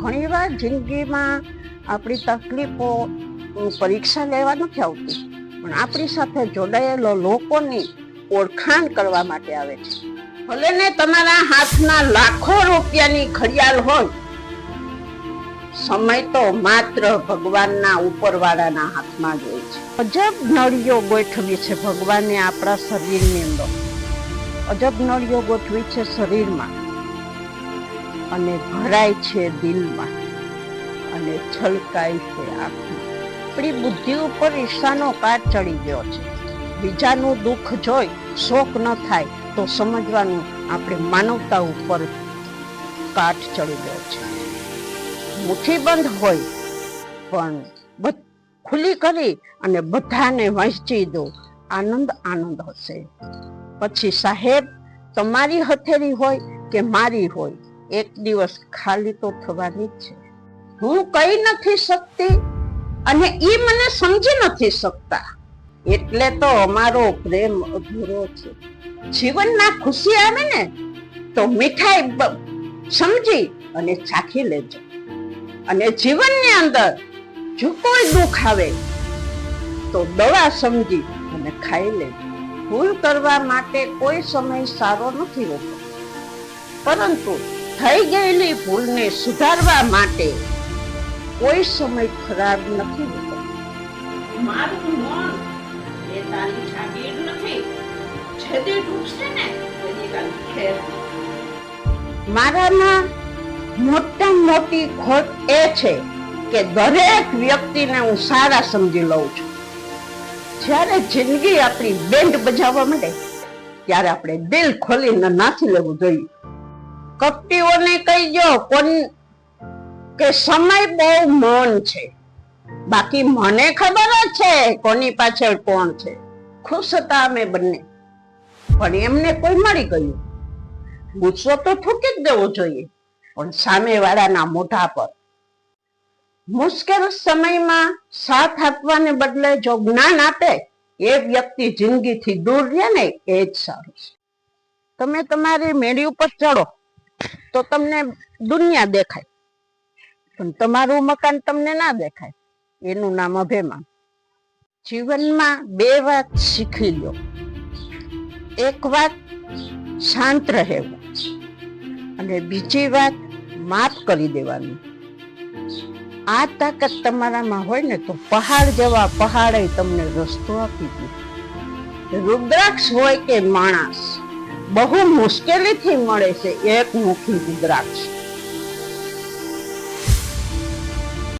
ઘણીવાર જિંદગીમાં આપણી તકલીફો પરીક્ષા લેવા નથી આવતી, પણ આપણી સાથે જોડાયેલો લોકોની ઓળખાણ કરવા માટે આવે છે. ભલે ને તમારા હાથમાં લાખો રૂપિયાની ઘડિયાળ હોય, સમય તો માત્ર ભગવાનના ઉપરવાળાના હાથમાં જ હોય છે. અજબ નળીઓ ગોઠવી છે ભગવાને આપણા શરીરની અંદર. અજબ નળીઓ ગોઠવી છે શરીરમાં. અને ભરાય છે દિલમાં અને છલકાય છે આંખમાં. આપણી બુદ્ધિ ઉપર ઈર્ષાનો કાટ ચડી ગયો છે. બીજાનું દુઃખ જોઈ શોક ન થાય તો સમજવાનું આપણે માનવતા ઉપર કાટ ચડી ગયો છે. મુઠ્ઠી બંધ હોય પણ ખુલ્લી કરી અને બધાને વહેંચી દો. આનંદ આનંદ હશે. પછી સાહેબ, તમારી હથેળી હોય કે મારી હોય? એક દિવસ ખાલી તો થવાની જ છે. હું કઈ નથી શકતી અને ઈ મને સમજી નથી શકતા. એટલે તો અમારો પ્રેમ અધૂરો છે. જીવનમાં ખુશી આવે ને, તો મીઠાઈ સમજી અને ચાખી લેજો. અને જીવનની અંદર જો કોઈ દુઃખ આવે, તો દવા સમજી અને ખાઈ લેજો ભૂલ કરવા માટે કોઈ સમય સારો નથી હોતો. પરંતુ થઈ ગયેલી ભૂલને સુધારવા માટે કોઈ સમય ખરાબ નથી હોતો. મારું મન એ તારી જાગીર નથી. જેદી ડૂબશે ને તેની તારી ખેર મારામાં મોટા મોટી ખોટ એ છે કે દરેક વ્યક્તિને હું સારા સમજી લઉં છું. જ્યારે જિંદગી આપણી બેન્ડ બજાવવા માંડે ત્યારે આપણે દિલ ખોલીને નાચી લેવું જોઈએ. કપટીઓને કહીજો કોણ કે સમય બહુ મૌન છે. બાકી મને ખબર જ છે કોની પાછળ કોણ છે. ખુશ હતા અમે બંને. પણ એમને કોઈ મળી ગયું. ગુસ્સો તો ઠૂકી જ દેવો જોઈએ, પણ સામેવાળાના મોઢા પર. મુશ્કેલ સમયમાં સાથ આપવાને બદલે જો જ્ઞાન આપે, એ વ્યક્તિ જિંદગીથી દૂર રહે ને એ જ સારું છે. તમે તમારી મેળી ઉપર ચડો. તો તમને દુનિયા દેખાય. પણ તમારું મકાન તમને ના દેખાય. એનું નામ અભિમાન. જીવનમાં બે વાત શીખી લો. એક વાત શાંત રહેવું. અને બીજી વાત માફ કરી દેવાની. આ તાકાત તમારામાં હોય ને તો પહાડ જેવા પહાડે તમને રસ્તો આપી દે. રુદ્રાક્ષ હોય કે માણસ. બહુ મુશ્કેલીથી મળે છે એક મુખી રુદ્રાક્ષ